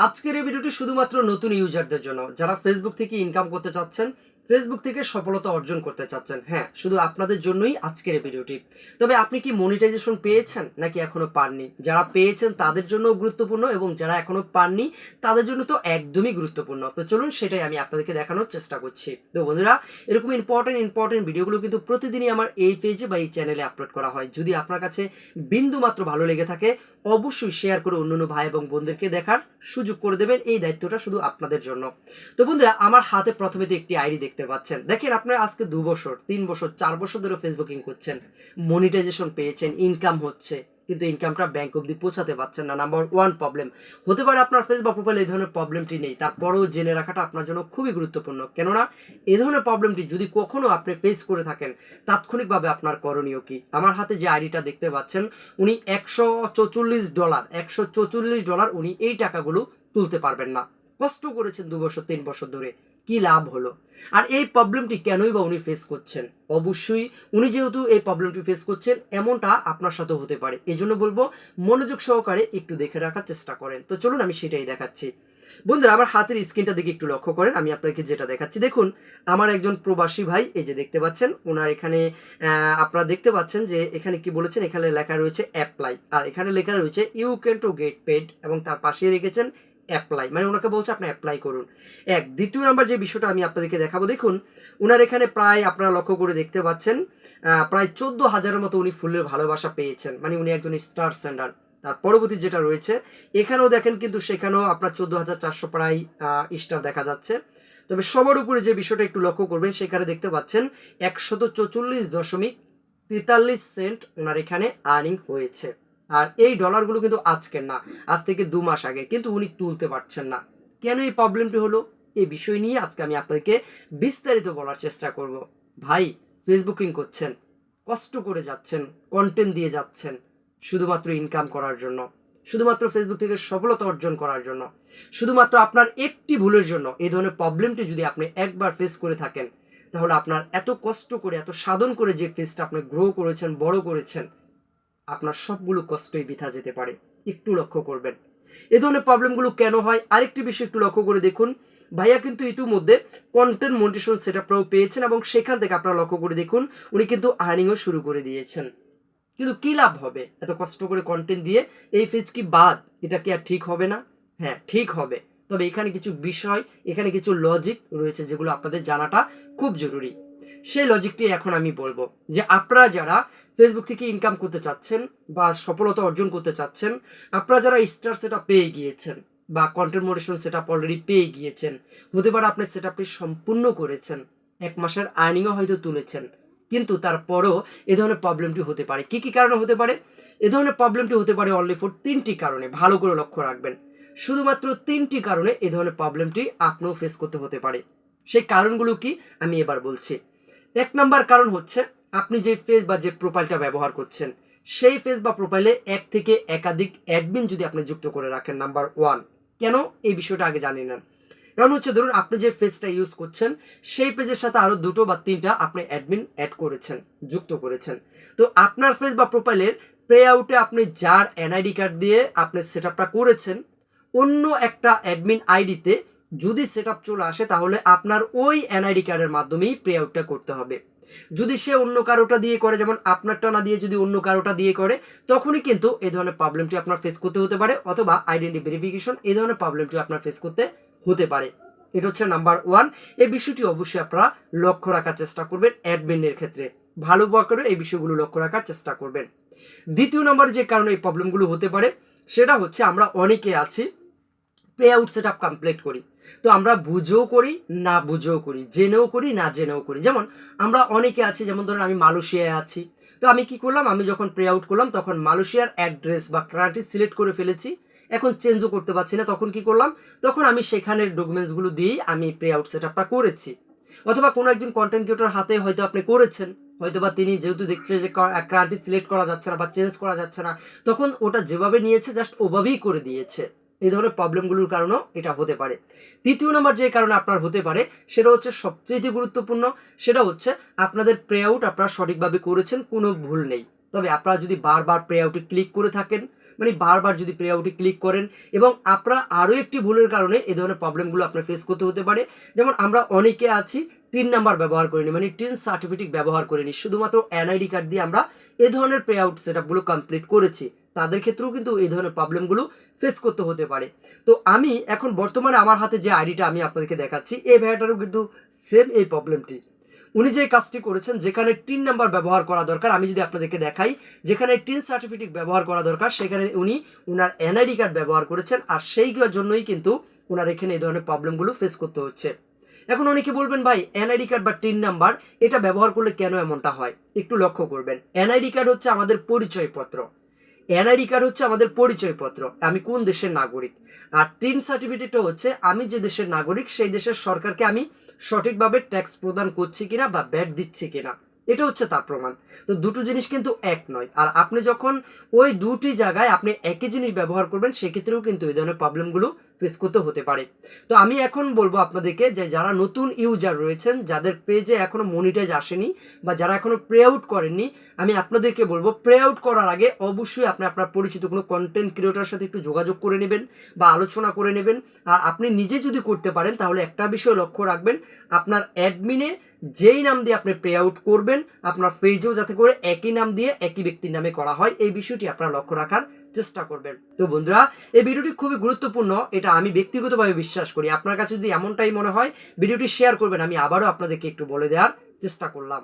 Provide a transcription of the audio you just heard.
আজকের এই ভিডিওটি শুধুমাত্র নতুন ইউজারদের জন্য। যারা ফেসবুক থেকে ইনকাম করতে চাচ্ছেন ফেসবুক থেকে সফলতা অর্জন করতে চাচ্ছেন। হ্যাঁ শুধু আপনাদের জন্যই আজকের এই ভিডিওটি। তবে আপনি কি মনিটাইজেশন পেয়েছেন নাকি এখনও পাননি? যারা পেয়েছেন তাদের জন্য গুরুত্বপূর্ণ এবং যারা এখনও পাননি, তাদের জন্য তো একদমই গুরুত্বপূর্ণ। তো চলুন সেটাই আমি আপনাদেরকে দেখানোর চেষ্টা করছি। তো বন্ধুরা, এরকম ইম্পর্টেন্ট ইম্পর্টেন্ট ভিডিওগুলো কিন্তু প্রতিদিনই আমার এই পেজে বা এই চ্যানেলে আপলোড করা হয়। যদি আপনার কাছে বিন্দু মাত্র ভালো লেগে থাকে, অবশ্যই শেয়ার করে অন্যান্য ভাই এবং বোনদেরকে দেখার সুযোগ করে দেবেন। এই দায়িত্বটা শুধু আপনাদের জন্য। তো বন্ধুরা, আমার হাতে প্রথমে একটি আইডি দেখতে পাচ্ছেন। দেখেন আপনারা আজকে দু বছর, তিন বছর, চার বছর ধরে ফেসবুকিং করছেন। মনিটাইজেশন পেয়েছেন ইনকাম হচ্ছে, কিন্তু ইনকামটা ব্যাংক অব্দি পৌঁছাতে পারছেন না। নাম্বার ওয়ান প্রবলেম হতে পারে আপনার ফেস বা প্রোফাইল এই ধরনের প্রবলেমটি নেই, তারপরেও জেনে রাখাটা আপনার জন্য খুবই গুরুত্বপূর্ণ। কেননা এ ধরনের প্রবলেমটি যদি কখনো আপনি ফেস করে থাকেন, তাৎক্ষণিকভাবে আপনার করণীয় কি? আমার হাতে যে আইডিটা দেখতে পাচ্ছেন, উনি একশো ডলার একশো ডলার উনি এই টাকাগুলো তুলতে পারবেন না। কষ্ট করেছেন দু বছর, তিন বছর ধরে। কি লাভ হলো? আর এই প্রবলেমটি কেনই বা উনি ফেস করছেন? অবশ্যই উনি যেহেতু এই প্রবলেমটি ফেস করছেন, এমনটা আপনার সাথে হতে পারে। এই জন্য বলব, মনোযোগ সহকারে একটু দেখে রাখার চেষ্টা করেন। তো চলুন আমি সেটাই দেখাচ্ছি। বন্ধুরা, আমার হাতের স্ক্রিনটা দিকে একটু লক্ষ্য করেন, আমি আপনাকে যেটা দেখাচ্ছি। দেখুন, আমার একজন প্রবাসী ভাই, এই যে দেখতে পাচ্ছেন, ওনার এখানে আপনারা দেখতে পাচ্ছেন যে এখানে কি বলেছেন? এখানে লেখা রয়েছে অ্যাপ্লাই আর এখানে লেখা রয়েছে you can to get paid এবং তার পাশে রেখেছেন অ্যাপ্লাই মানে ওনাকে বলছে আপনি অ্যাপ্লাই করুন। এক, দ্বিতীয় নাম্বার যে বিষয়টা আমি আপনাদেরকে দেখাবো, দেখুন ওনার এখানে প্রায় আপনারা লক্ষ্য করে দেখতে পাচ্ছেন প্রায় চোদ্দ হাজারের মতো উনি ফুলের ভালোবাসা পেয়েছেন। মানে উনি একজন স্টার সেন্ডার তার পরবর্তী যেটা রয়েছে, এখানেও দেখেন কিন্তু সেখানেও আপনার চোদ্দ হাজার চারশো প্রায় স্টার দেখা যাচ্ছে। তবে সবার উপরে যে বিষয়টা একটু লক্ষ্য করবেন, সেখানে দেখতে পাচ্ছেন একশত চৌচল্লিশ দশমিক তেতাল্লিশ সেন্ট ওনার এখানে আর্নিং হয়েছে। আর এই ডলারগুলো কিন্তু আজকের না, আজ থেকে দু মাস আগে, কিন্তু উনি তুলতে পারছেন না। কেন এই প্রবলেমটি হলো? এই বিষয় নিয়ে আজকে আমি আপনাদেরকে বিস্তারিত বলার চেষ্টা করব। ভাই ফেসবুকিং করছেন, কষ্ট করে যাচ্ছেন কন্টেন্ট দিয়ে যাচ্ছেন, শুধুমাত্র ইনকাম করার জন্য, শুধুমাত্র ফেসবুক থেকে সফলতা অর্জন করার জন্য, শুধুমাত্র আপনার একটি ভুলের জন্য, এই ধরনের প্রবলেমটি যদি আপনি একবার ফেস করে থাকেন, তাহলে আপনার এত কষ্ট করে, এত সাধন করে যে ফেসটা আপনি গ্রো করেছেন, বড় করেছেন আপনার সবগুলো কষ্টই বৃথা যেতে পারে। একটু লক্ষ্য করবেন। এ ধরনের প্রবলেমগুলো কেন হয়? আরেকটি বিষয় একটু লক্ষ্য করে দেখুন। ভাইয়া কিন্তু ইতিমধ্যে কন্টেন্ট মনিটেশন সেট আপটাও পেয়েছেন এবং সেখান থেকে আপনারা লক্ষ্য করে দেখুন, উনি কিন্তু আর্নিংও শুরু করে দিয়েছেন। কিন্তু কি লাভ হবে? এত কষ্ট করে কন্টেন্ট দিয়ে এই ফেজ কি বাদ? এটা কি আর ঠিক হবে না? হ্যাঁ ঠিক হবে। তবে এখানে কিছু বিষয়, এখানে কিছু লজিক রয়েছে যেগুলো আপনাদের জানাটা খুব জরুরি। সেই লজিকটি এখন আমি বলব যে আপনারা যারা ফেসবুক থেকে ইনকাম করতে চাচ্ছেন বা সফলতা অর্জন করতে চাচ্ছেন, আপনারা যারা স্টার সেট পেয়ে গিয়েছেন বা কন্টেন্ট মোডেশন সেট অলরেডি পেয়ে গিয়েছেন, হতে পারে আপনি সেট আপটি সম্পূর্ণ করেছেন, এক মাসের আর্নিংও হয়তো তুলেছেন, কিন্তু তারপরেও এ ধরনের প্রবলেমটি হতে পারে। কি কি কারণে হতে পারে? এ ধরনের প্রবলেমটি হতে পারে অনলি ফর তিনটি কারণে, ভালো করে লক্ষ্য রাখবেন। শুধুমাত্র তিনটি কারণে এ ধরনের প্রবলেমটি আপনিও ফেস করতে হতে পারে। সেই কারণগুলো কি আমি এবার বলছি। এক নাম্বার কারণ হচ্ছে আপনি যে ফেস বা যে প্রোফাইলটা ব্যবহার করছেন, সেই ফেস বা প্রোফাইলে এক থেকে একাধিক অ্যাডমিন যদি আপনি যুক্ত করে রাখেন নাম্বার ওয়ান কেন? এই বিষয়টা আগে জানি না কারণ হচ্ছে ধরুন, আপনি যে ফেসটা ইউজ করছেন, সেই পেজের সাথে আরও দুটো বা তিনটা আপনি অ্যাডমিন অ্যাড করেছেন, যুক্ত করেছেন। তো আপনার ফেস বা প্রোফাইলের প্লে আউটে আপনি যার এনআইডি কার্ড দিয়ে আপনি সেট করেছেন, অন্য একটা অ্যাডমিন আইডিতে যদি সেট চলে আসে, তাহলে আপনার ওই এনআইডি কার্ডের মাধ্যমেই প্লে আউটটা করতে হবে। যদি সে অন্য কারোটা দিয়ে করে, যেমন আপনারটা না দিয়ে যদি অন্য কারোটা দিয়ে করে, তখনই কিন্তু এই ধরনের প্রবলেমটি আপনার ফেস করতে হতে পারে, অথবা আইডেন্টি ভেরিফিকেশন এই ধরনের প্রবলেমটি আপনার ফেস করতে হতে পারে। এটা হচ্ছে নাম্বার ওয়ান এই বিষয়টি অবশ্যই আপনারা লক্ষ্য রাখার চেষ্টা করবেন অ্যাডমিনের ক্ষেত্রে। ভালো করে এই বিষয়গুলো লক্ষ্য রাখার চেষ্টা করবেন। দ্বিতীয় নাম্বার যে কারণে এই প্রবলেমগুলো হতে পারে, সেটা হচ্ছে আমরা অনেকে আছি play out set up complete করি। তো আমরা বুঝেও করি, না বুঝেও করি, জেনেও করি, না জেনেও করি। যেমন আমরা অনেকে আছি, যেমন ধরুন আমি মালয়েশিয়ায় আছি, তো আমি কি করলাম? আমি যখন প্রে আউট করলাম, তখন মালয়েশিয়ার অ্যাড্রেস বা কান্ট্রি সিলেক্ট করে ফেলেছি। এখন চেঞ্জও করতে পারছি না, তখন কি করলাম? তখন আমি সেখানের ডকুমেন্টসগুলো দিয়েই আমি প্রে আউট সেট আপটা করেছি। অথবা কোনো একজন কন্টেন্ট ক্রিয়েটর হাতে হয়তো আপনি করেছেন হয়তো বা তিনি যেহেতু দেখছে যে কান্ট্রি সিলেক্ট করা যাচ্ছে না বা চেঞ্জ করা যাচ্ছে না, তখন ওটা যেভাবে নিয়েছে জাস্ট ওভাবেই করে দিয়েছে। এই ধরনের প্রবলেমগুলোর কারণেও এটা হতে পারে। তৃতীয় নম্বর যে কারণে আপনার হতে পারে, সেটা হচ্ছে সবচেয়ে গুরুত্বপূর্ণ, সেটা হচ্ছে আপনাদের প্রে আউট আপনারা সঠিকভাবে করেছেন, কোনো ভুল নেই। তবে আপনারা যদি বারবার প্রে আউটে ক্লিক করে থাকেন মানে বারবার যদি পে আউটে ক্লিক করেন এবং আপনারা আরও একটি ভুলের কারণে এই ধরনের প্রবলেমগুলো আপনার ফেস করতে হতে পারে, যেমন আমরা অনেকে আছি টিন নাম্বার ব্যবহার করিনি মানে টিন সার্টিফিকেট ব্যবহার করিনি, শুধুমাত্র এনআইডি কার্ড দিয়ে আমরা এ ধরনের পে আউট সেট আপগুলো কমপ্লিট করেছি। তাদের ক্ষেত্রেও কিন্তু এই ধরনের প্রবলেমগুলো ফেস করতে হতে পারে। তো আমি এখন বর্তমানে আমার হাতে যে আইডিটা আমি আপনাদেরকে দেখাচ্ছি, এই ভাইয়াটারও কিন্তু সেম এই প্রবলেমটি উনি যে কাজটি করেছেন, যেখানে টিন নাম্বার ব্যবহার করা দরকার, আমি যদি আপনাদেরকে দেখাই, যেখানে টিন সার্টিফিকেট ব্যবহার করা দরকার, সেখানে উনি উনার এনআইডি কার্ড ব্যবহার করেছেন, আর সেই জন্যই কিন্তু ওনার এখানে এই ধরনের প্রবলেমগুলো ফেস করতে হচ্ছে। এখন অনেকে বলবেন ভাই এনআইডি কার্ড বা টিন নাম্বার এটা ব্যবহার করলে কেন এমনটা হয়? একটু লক্ষ্য করবেন। এনআইডি কার্ড হচ্ছে আমাদের পরিচয়পত্র। এনআইডি কার্ড হচ্ছে আমাদের পরিচয়পত্র, আমি কোন দেশের নাগরিক? আর টিন সার্টিফিকেটটা হচ্ছে, আমি যে দেশের নাগরিক, সেই দেশের সরকারকে আমি সঠিকভাবে ট্যাক্স প্রদান করছি কিনা বা ব্যাট দিচ্ছি কিনা। এটা হচ্ছে তার প্রমাণ। তো দুটো জিনিস কিন্তু এক নয়। আর আপনি যখন ওই দুটি জায়গায় আপনি একই জিনিস ব্যবহার করবেন, সেক্ষেত্রেও কিন্তু এই ধরনের প্রবলেমগুলো ফেস করতে হতে পারে। তো আমি এখন বলব আপনাদেরকে যে যারা নতুন ইউজার রয়েছেন, যাদের পেজে এখনও মনিটাইজ আসেনি বা যারা এখনও প্রে আউট করেননি, আমি আপনাদেরকে বলব প্রে আউট করার আগে অবশ্যই আপনি আপনার পরিচিত কোনো কন্টেন্ট ক্রিয়েটার সাথে একটু যোগাযোগ করে নেবেন বা আলোচনা করে নেবেন। আর আপনি নিজে যদি করতে পারেন, তাহলে একটা বিষয় লক্ষ্য রাখবেন, আপনার অ্যাডমিনে যেই নাম দিয়ে আপনি পে আউট করবেন, আপনার পেজেও যাতে করে একই নাম দিয়ে একই ব্যক্তির নামে করা হয়, এই বিষয়টি আপনারা লক্ষ্য রাখার চেষ্টা করবেন। তো বন্ধুরা, এই ভিডিওটি খুবই গুরুত্বপূর্ণ, এটা আমি ব্যক্তিগতভাবে বিশ্বাস করি। আপনার কাছে যদি এমনটাই মনে হয়, ভিডিওটি শেয়ার করবেন, আমি আবারও আপনাদেরকে একটু বলে দেওয়ার চেষ্টা করলাম।